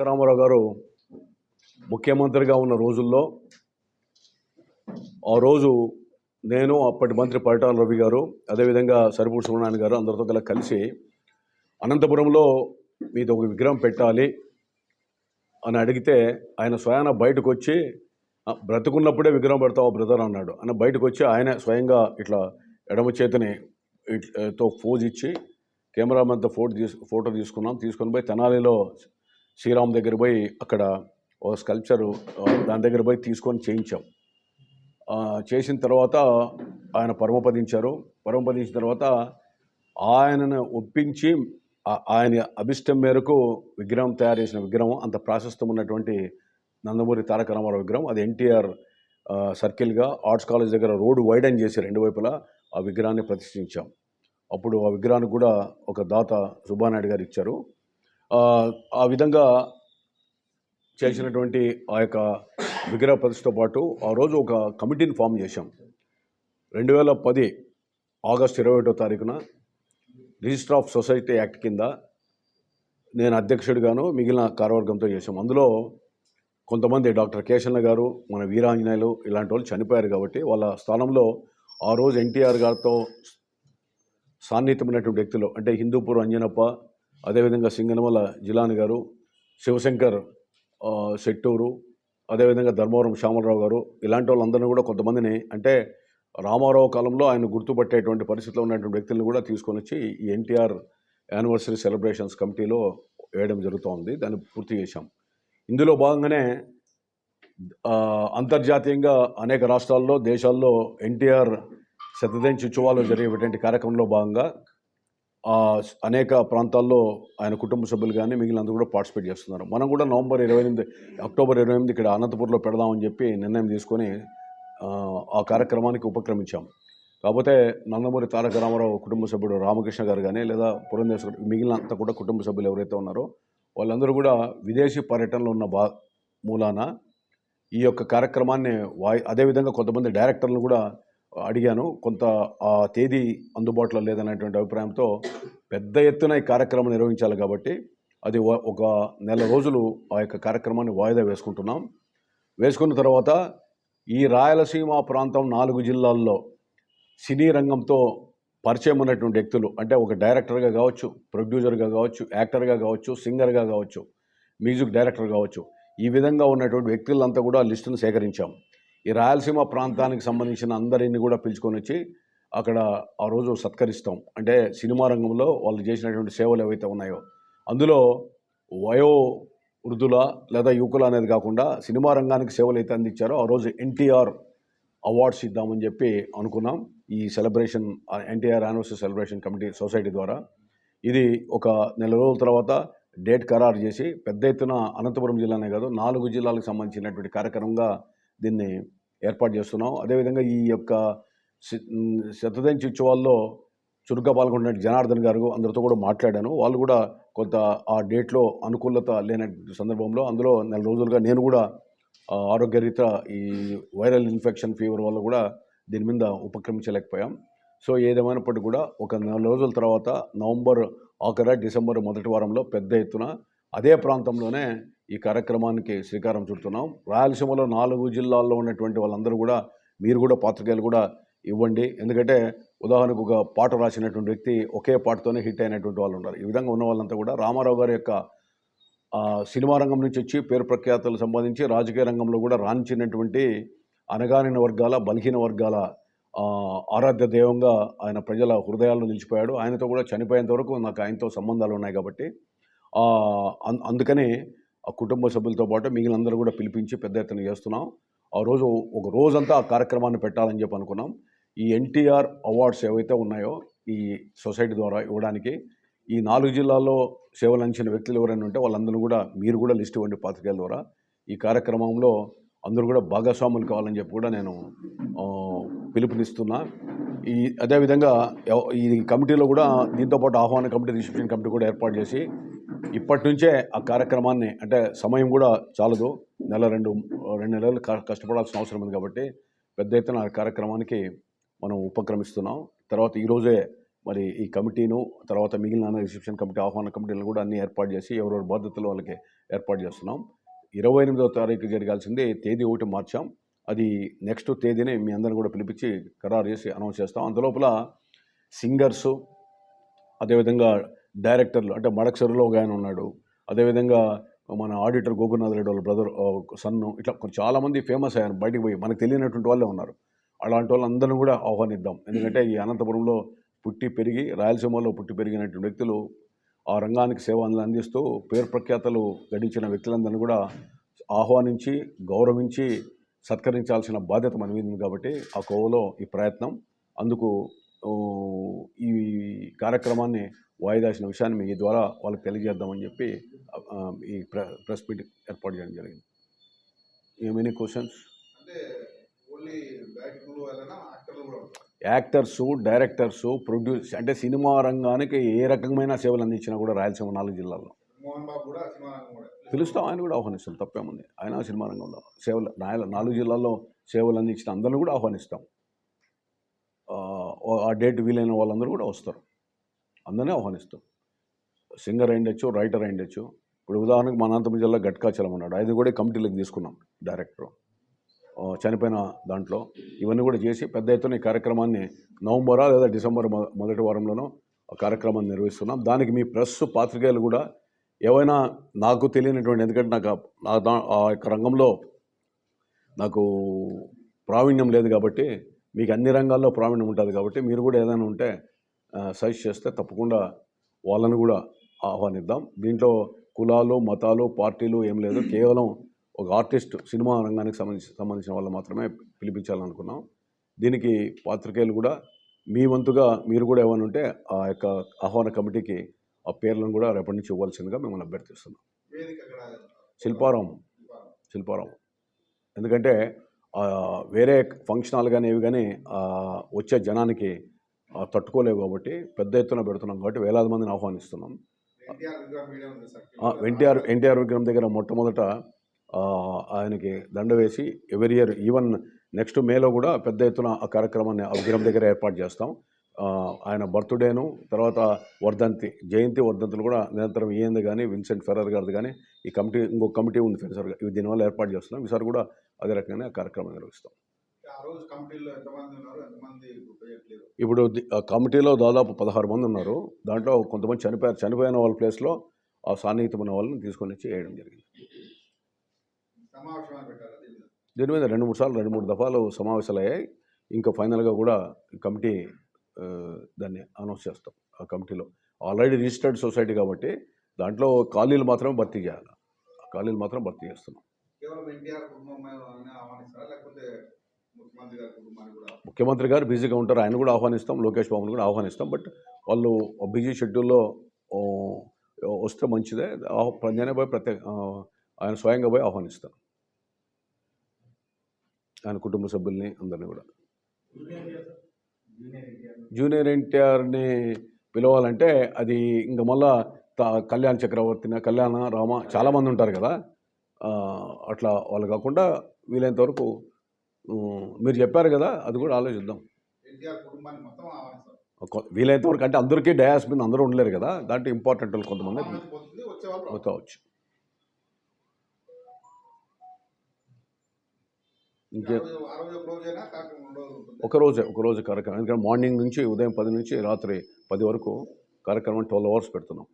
రామారావు గారు ముఖ్యమంత్రిగా ఉన్న రోజుల్లో ఆ రోజు నేను అప్పటి మంత్రి పరిటాల రవి గారు అదేవిధంగా సరిపూడి సుబ్రహ్మణ్యం గారు అందరితో గల కలిసి అనంతపురంలో మీది ఒక విగ్రహం పెట్టాలి అని అడిగితే ఆయన స్వయాన బయటకు వచ్చి బ్రతుకున్నప్పుడే విగ్రహం పెడతావు బ్రదర్? అన్నాడు. అని బయటకు వచ్చి ఆయన స్వయంగా ఇట్లా ఎడమ చేతిని తో ఫోజ్ ఇచ్చి కెమెరామెన్తో ఫోటో తీసు ఫోటో తీసుకున్నాం. తీసుకొని పోయి తెనాలిలో శ్రీరామ్ దగ్గర పోయి అక్కడ ఓ స్కల్ప్చరు దాని దగ్గర పోయి తీసుకొని చేయించాం. చేసిన తర్వాత ఆయన పరమపదించారు. పరమపదించిన తర్వాత ఆయనను ఒప్పించి ఆయన అభిష్టం మేరకు విగ్రహం తయారు చేసిన విగ్రహం అంత ప్రాశస్తం ఉన్నటువంటి నందమూరి తారక రామారావు విగ్రహం అది ఎన్టీఆర్ సర్కిల్గా ఆర్ట్స్ కాలేజ్ దగ్గర రోడ్డు వైడన్ చేసి రెండు వైపులా ఆ విగ్రహాన్ని ప్రతిష్ఠించాం. అప్పుడు ఆ విగ్రహానికి కూడా ఒక దాత సుబ్బానాయుడు గారు ఇచ్చారు. ఆ, విధంగా చేసినటువంటి ఆ యొక్క విగ్రహ ప్రతిష్టతో పాటు ఆ రోజు ఒక కమిటీని ఫామ్ చేశాం. రెండు వేల పది ఆగస్ట్ ఇరవై ఒకటో తారీఖున రిజిస్టర్ ఆఫ్ సొసైటీ యాక్ట్ కింద నేను అధ్యక్షుడిగాను మిగిలిన కార్యవర్గంతో చేశాం. అందులో కొంతమంది డాక్టర్ కేశన్న గారు మన వీరాంజనేయులు ఇలాంటి వాళ్ళు చనిపోయారు కాబట్టి వాళ్ళ స్థానంలో ఆ రోజు ఎన్టీఆర్ గారితో సాన్నిహితమైనటువంటి వ్యక్తులు అంటే హిందూపూర్ అంజనప్ప అదేవిధంగా సింగనమల జిలాని గారు శివశంకర్ శెట్టూరు అదేవిధంగా ధర్మవరం శ్యామలరావు గారు ఇలాంటి వాళ్ళందరినీ కూడా కొంతమందిని అంటే రామారావు కాలంలో ఆయన గుర్తుపట్టేటువంటి పరిస్థితిలో ఉన్నటువంటి వ్యక్తులను కూడా తీసుకొని వచ్చి ఈ ఎన్టీఆర్ యానివర్సరీ సెలబ్రేషన్స్ కమిటీలో వేయడం జరుగుతోంది. దాన్ని పూర్తి చేశాం. ఇందులో భాగంగానే అంతర్జాతీయంగా అనేక రాష్ట్రాల్లో దేశాల్లో ఎన్టీఆర్ శతదిన ఉత్సవాలు జరిగేటువంటి కార్యక్రమంలో భాగంగా అనేక ప్రాంతాల్లో ఆయన కుటుంబ సభ్యులు కానీ మిగిలినందరూ కూడా పార్టిసిపేట్ చేస్తున్నారు. మనం కూడా నవంబర్ ఇరవై ఎనిమిది అక్టోబర్ ఇరవై ఎనిమిది ఇక్కడ అనంతపూర్లో పెడదామని చెప్పి నిర్ణయం తీసుకొని ఆ, కార్యక్రమానికి ఉపక్రమించాం. కాకపోతే నందమూరి తారక రామారావు కుటుంబ సభ్యుడు రామకృష్ణ గారు కానీ లేదా పురంధేశ్వర మిగిలిన కూడా కుటుంబ సభ్యులు ఎవరైతే ఉన్నారో వాళ్ళందరూ కూడా విదేశీ పర్యటనలో ఉన్న బా మూలాన ఈ యొక్క కార్యక్రమాన్ని వాయి అదేవిధంగా కొంతమంది డైరెక్టర్లను కూడా అడిగాను కొంత ఆ తేదీ అందుబాటులో లేదనేటువంటి అభిప్రాయంతో పెద్ద ఎత్తున ఈ కార్యక్రమం నిర్వహించాలి కాబట్టి అది ఒక నెల రోజులు ఆ యొక్క కార్యక్రమాన్ని వాయిదా వేసుకుంటున్నాం. వేసుకున్న తర్వాత ఈ రాయలసీమ ప్రాంతం నాలుగు జిల్లాల్లో సినీ రంగంతో పరిచయం ఉన్నటువంటి వ్యక్తులు అంటే ఒక డైరెక్టర్గా కావచ్చు ప్రొడ్యూసర్గా కావచ్చు యాక్టర్గా కావచ్చు సింగర్గా కావచ్చు మ్యూజిక్ డైరెక్టర్ కావచ్చు ఈ విధంగా ఉన్నటువంటి వ్యక్తులంతా కూడా లిస్టును సేకరించాం. ఈ రాయలసీమ ప్రాంతానికి సంబంధించిన అందరిని కూడా పిలుచుకొని వచ్చి అక్కడ ఆ రోజు సత్కరిస్తాం. అంటే సినిమా రంగంలో వాళ్ళు చేసినటువంటి సేవలు ఏవైతే ఉన్నాయో అందులో వయో వృద్ధుల లేదా యువకుల అనేది కాకుండా సినిమా రంగానికి సేవలు అయితే అందించారో ఆ రోజు ఎన్టీఆర్ అవార్డ్స్ ఇద్దామని చెప్పి అనుకున్నాం. ఈ celebration NTR anniversary celebration committee society ద్వారా. ఇది ఒక నెల రోజుల తర్వాత డేట్ ఖరారు చేసి పెద్ద ఎత్తున అనంతపురం జిల్లానే కాదు నాలుగు జిల్లాలకు సంబంధించినటువంటి కార్యక్రమంగా దీన్ని ఏర్పాటు చేస్తున్నాం. అదేవిధంగా ఈ యొక్క శ- ఉత్సవాల్లో చురుగ్గా పాల్గొన్న జనార్దన్ గారు అందరితో కూడా మాట్లాడాను. వాళ్ళు కూడా కొంత ఆ డేట్లో అనుకూలత లేని సందర్భంలో అందులో నెల రోజులుగా నేను కూడా ఆ, ఆరోగ్యరీత్యా ఈ వైరల్ ఇన్ఫెక్షన్ ఫీవర్ వల్ల కూడా దీని మీద ఉపక్రమించలేకపోయాం. సో ఏదేమైనప్పటికీ కూడా ఒక నెల రోజుల తర్వాత నవంబర్ ఆఖర డిసెంబర్ మొదటి వారంలో పెద్ద ఎత్తున అదే ప్రాంతంలోనే ఈ కార్యక్రమానికి శ్రీకారం చుడుతున్నాం. రాయలసీమలో నాలుగు జిల్లాల్లో ఉన్నటువంటి వాళ్ళందరూ కూడా మీరు కూడా పాత్రికేయులు కూడా ఇవ్వండి. ఎందుకంటే ఉదాహరణకు ఒక పాట రాసినటువంటి వ్యక్తి ఒకే పాటతోనే హిట్ అయినటువంటి వాళ్ళు ఉన్నారు. ఈ విధంగా ఉన్న వాళ్ళంతా కూడా రామారావు గారి యొక్క సినిమా రంగం నుంచి వచ్చి పేరు ప్రఖ్యాతలు సంపాదించి రాజకీయ రంగంలో కూడా రాణించినటువంటి అనగానిన వర్గాల బలహీన వర్గాల ఆరాధ్య దైవంగా ఆయన ప్రజల హృదయాల్లో నిలిచిపోయాడు. ఆయనతో కూడా చనిపోయేంత వరకు నాకు ఆయనతో సంబంధాలు ఉన్నాయి కాబట్టి అందుకని ఆ కుటుంబ సభ్యులతో పాటు మిగిలినందరూ కూడా పిలిపించి పెద్ద ఎత్తున చేస్తున్నాం. ఆ రోజు ఒక రోజంతా ఆ కార్యక్రమాన్ని పెట్టాలని చెప్పి అనుకున్నాం. ఈ ఎన్టీఆర్ అవార్డ్స్ ఏవైతే ఉన్నాయో ఈ సొసైటీ ద్వారా ఇవ్వడానికి ఈ నాలుగు జిల్లాల్లో సేవలు అందించిన వ్యక్తులు ఎవరైనా ఉంటే వాళ్ళందరూ కూడా మీరు కూడా లిస్ట్ ఇవ్వండి పాత్రికేయుల ద్వారా. ఈ కార్యక్రమంలో అందరూ కూడా భాగస్వాములు కావాలని చెప్పి కూడా నేను పిలుపునిస్తున్నా. ఈ అదేవిధంగా ఈ కమిటీలో కూడా దీంతో పాటు ఆహ్వాన కమిటీ రిసెప్షన్ కమిటీ కూడా ఏర్పాటు చేసి ఇప్పటి నుంచే ఆ కార్యక్రమాన్ని అంటే సమయం కూడా చాలదు. నెల రెండు రెండు నెలలు కష్టపడాల్సిన అవసరం ఉంది కాబట్టి పెద్ద ఎత్తున ఆ కార్యక్రమానికి మనం ఉపక్రమిస్తున్నాం. తర్వాత ఈరోజే మరి ఈ కమిటీను తర్వాత మిగిలిన రిసెప్షన్ కమిటీ ఆహ్వాన కమిటీలను కూడా అన్ని ఏర్పాటు చేసి ఎవరెవరి బాధ్యతలు వాళ్ళకి ఏర్పాటు చేస్తున్నాం. ఇరవై ఎనిమిదవ తారీఖు జరగాల్సింది తేదీ ఒకటి మార్చాం. అది నెక్స్ట్ తేదీని మీ అందరిని కూడా పిలిపించి ఖరారు చేసి అనౌన్స్ చేస్తాం. అందులోపల సింగర్సు అదేవిధంగా డైరెక్టర్లు అంటే మడక్షరులో ఒక ఆయన ఉన్నాడు. అదేవిధంగా మన ఆడిటర్ గోకునాథ్ రెడ్డి వాళ్ళ బ్రదర్ సన్ను ఇట్లా చాలామంది ఫేమస్ అయ్యారు బయటికి పోయి. మనకు తెలియనటువంటి వాళ్ళే ఉన్నారు. అలాంటి వాళ్ళందరినీ కూడా ఆహ్వానిద్దాం. ఎందుకంటే ఈ అనంతపురంలో పుట్టి పెరిగి రాయలసీమలో పుట్టి పెరిగినటువంటి వ్యక్తులు ఆ రంగానికి సేవలు అందిస్తూ పేరు ప్రఖ్యాతలు గడించిన వ్యక్తులందరినీ కూడా ఆహ్వానించి గౌరవించి సత్కరించాల్సిన బాధ్యత మన మీద ఉంది కాబట్టి ఆ కోవలో ఈ ప్రయత్నం అందుకు ఈ కార్యక్రమాన్ని వాయిదాసిన విషయాన్ని మీ ద్వారా వాళ్ళకి తెలియజేద్దామని చెప్పి ఈ ప్ర ప్రెస్ మీట్ ఏర్పాటు చేయడం జరిగింది. ఏమైనా క్వశ్చన్స్ యాక్టర్సు డైరెక్టర్సు ప్రొడ్యూస్ అంటే సినిమా రంగానికి ఏ రకమైన సేవలు అందించినా కూడా రాయలసీమ నాలుగు జిల్లాల్లో. పిలుస్తాం ఆయన కూడా ఆహ్వానిస్తాం తప్పేముంది. ఆయన సినిమా రంగంలో సేవలు నాలుగు జిల్లాల్లో సేవలు అందించిన అందరిని కూడా ఆహ్వానిస్తాం. ఆ, డేట్ వీలైన వాళ్ళందరూ కూడా వస్తారు. అందరినీ ఆహ్వానిస్తాం. సింగర్ అయిండొచ్చు రైటర్ అయిండొచ్చు ఇప్పుడు ఉదాహరణకు మన అనంతపురం జిల్లా గట్కాచలం అన్నాడు అది కూడా కమిటీలోకి తీసుకున్నాం డైరెక్టర్. చనిపోయిన దాంట్లో ఇవన్నీ కూడా చేసి పెద్ద ఎత్తున ఈ కార్యక్రమాన్ని నవంబరా లేదా డిసెంబర్ మొదటి వారంలోనూ ఆ కార్యక్రమాన్ని నిర్వహిస్తున్నాం. దానికి మీ ప్రెస్ పాత్రికేయులు కూడా ఏవైనా నాకు తెలియనటువంటి ఎందుకంటే నాకు నా దా ఆ యొక్క రంగంలో నాకు ప్రావీణ్యం లేదు కాబట్టి మీకు అన్ని రంగాల్లో ప్రావీణ్యం ఉంటుంది కాబట్టి మీరు కూడా ఏదైనా ఉంటే సజెస్ట్ చేస్తే తప్పకుండా వాళ్ళని కూడా ఆహ్వానిద్దాం. దీంట్లో కులాలు మతాలు పార్టీలు ఏం లేదు. కేవలం ఒక ఆర్టిస్ట్ సినిమా రంగానికి సంబంధించి సంబంధించిన వాళ్ళు మాత్రమే పిలిపించాలనుకున్నాం. దీనికి పాత్రికేయులు కూడా మీ వంతుగా మీరు కూడా ఏమైనా ఉంటే ఆ యొక్క ఆహ్వాన కమిటీకి ఆ పేర్లను కూడా రేపటి నుంచి ఇవ్వాల్సిందిగా మిమ్మల్ని అభ్యర్థిస్తున్నాం. శిల్పారావం శిల్పారావం ఎందుకంటే వేరే ఫంక్షన్ హాల్ కానీ ఇవి కానీ వచ్చే జనానికి తట్టుకోలేవు కాబట్టి పెద్ద ఎత్తున పెడుతున్నాం కాబట్టి వేలాది మందిని ఆహ్వానిస్తున్నాం. ఎన్టీఆర్ ఎన్టీఆర్ విగ్రహం దగ్గర మొట్టమొదట ఆయనకి దండ వేసి ఎవరి ఇయర్ ఈవెన్ నెక్స్ట్ మేలో కూడా పెద్ద ఎత్తున ఆ కార్యక్రమాన్ని ఆ విగ్రహం దగ్గర ఏర్పాటు చేస్తాం. ఆయన బర్త్డేను తర్వాత వర్ధంతి జయంతి వర్ధంతులు కూడా నిరంతరం ఈయంది కానీ విన్సెంట్ ఫెరర్ గారిది కానీ ఈ కమిటీ ఇంకో కమిటీ ఉంది ఫెరర్ ఇవి దీనివల్ల ఏర్పాటు చేస్తున్నాం. ఈసారి కూడా అదే రకంగానే ఆ కార్యక్రమం నిర్వహిస్తాం. ఇప్పుడు కమిటీలో దాదాపు పదహారు మంది ఉన్నారు. దాంట్లో కొంతమంది చనిపోయారు. చనిపోయిన వాళ్ళ ప్లేస్లో ఆ సాన్నిహితమైన వాళ్ళని తీసుకొని వచ్చి వేయడం జరిగింది. దీని మీద. రెండు మూడు సార్లు రెండు మూడు దఫాలు సమావేశాలు అయ్యాయి. ఇంకా ఫైనల్గా కూడా కమిటీ దాన్ని అనౌన్స్ చేస్తాం ఆ కమిటీలో. ఆల్రెడీ రిజిస్టర్డ్ సొసైటీ కాబట్టి దాంట్లో ఖాళీలు మాత్రమే భర్తీ చేయాలి. ఆ ఖాళీలు మాత్రం భర్తీ చేస్తున్నాం. కేవలం ఎన్టీఆర్ కుటుంబం ఆహ్వానిస్తారా? లేకపోతే ముఖ్యమంత్రి గారి కుటుంబాన్ని కూడా ముఖ్యమంత్రి గారు బిజీగా ఉంటారు ఆయన కూడా ఆహ్వానిస్తాం లోకేష్ బాబుని కూడా ఆహ్వానిస్తాం బట్ వాళ్ళు బిజీ షెడ్యూల్లో వస్తే మంచిదే. ఆహ్- పోయి ప్రత్యేక ఆయన స్వయంగా పోయి ఆహ్వానిస్తాం. ఆయన కుటుంబ సభ్యుల్ని అందరినీ కూడా. జూనియర్ ఎన్టీఆర్ని పిలవాలంటే అది ఇంకా మళ్ళా కళ్యాణ్ చక్రవర్తిన కళ్యాణ రామ చాలామంది ఉంటారు కదా? అట్లా వాళ్ళు కాకుండా వీలైనంత వరకు మీరు చెప్పారు కదా అది కూడా ఆలోచిద్దాం. వీలైనంత వరకు అంటే అందరికీ డయాస్ మీద అందరూ ఉండలేరు కదా దాంట్లో ఇంపార్టెంట్ వాళ్ళు కొంతమంది. కావచ్చు ఇంకే ఆ రోజు- ఆ రోజు ఒక రోజైనా కార్యక్రమం ఎందుకంటే మార్నింగ్ నుంచి ఉదయం పది నుంచి రాత్రి పది వరకు కార్యక్రమం ట్వెల్వ్ అవర్స్ పెడుతున్నాం.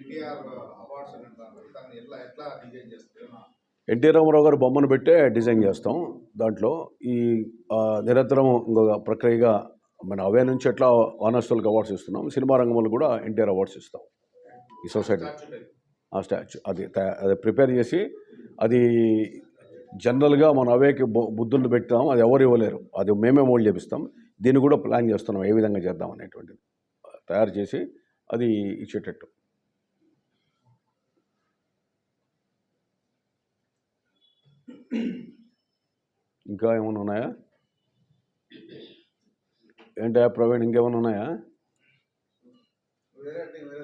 ఎన్టీఆర్ అవార్డ్స్ అని అంటారు దాన్ని ఎట్లా ఎట్లా డిజైన్ చేస్తారు? ఏమన్నా ఎన్టీ రామారావు గారు బొమ్మను పెట్టే డిజైన్ చేస్తాం. దాంట్లో ఈ నిరంతరం ఇంకొక ప్రక్రియగా మన అవే నుంచి ఎట్లా ఆనర్స్టులకు అవార్డ్స్ ఇస్తున్నాం సినిమా రంగంలో కూడా ఎన్టీఆర్ అవార్డ్స్ ఇస్తాం. ఈ సొసైటీ ఆ స్టాచ్యూ అది అది ప్రిపేర్ చేసి అది జనరల్గా మన అవేకి బుద్ధులు పెట్టాం అది ఎవరు ఇవ్వలేరు. అది మేమే మోల్డ్ చేపిస్తాం. దీన్ని కూడా ప్లాన్ చేస్తున్నాం ఏ విధంగా చేద్దాం అనేటువంటిది. తయారు చేసి అది ఇచ్చేటట్టు. ఇంకా ఏమైనా ఉన్నాయా? ఏంటా ప్రవీణ్ ఇంకేమైనా ఉన్నాయా? వేరే అంటే వేరే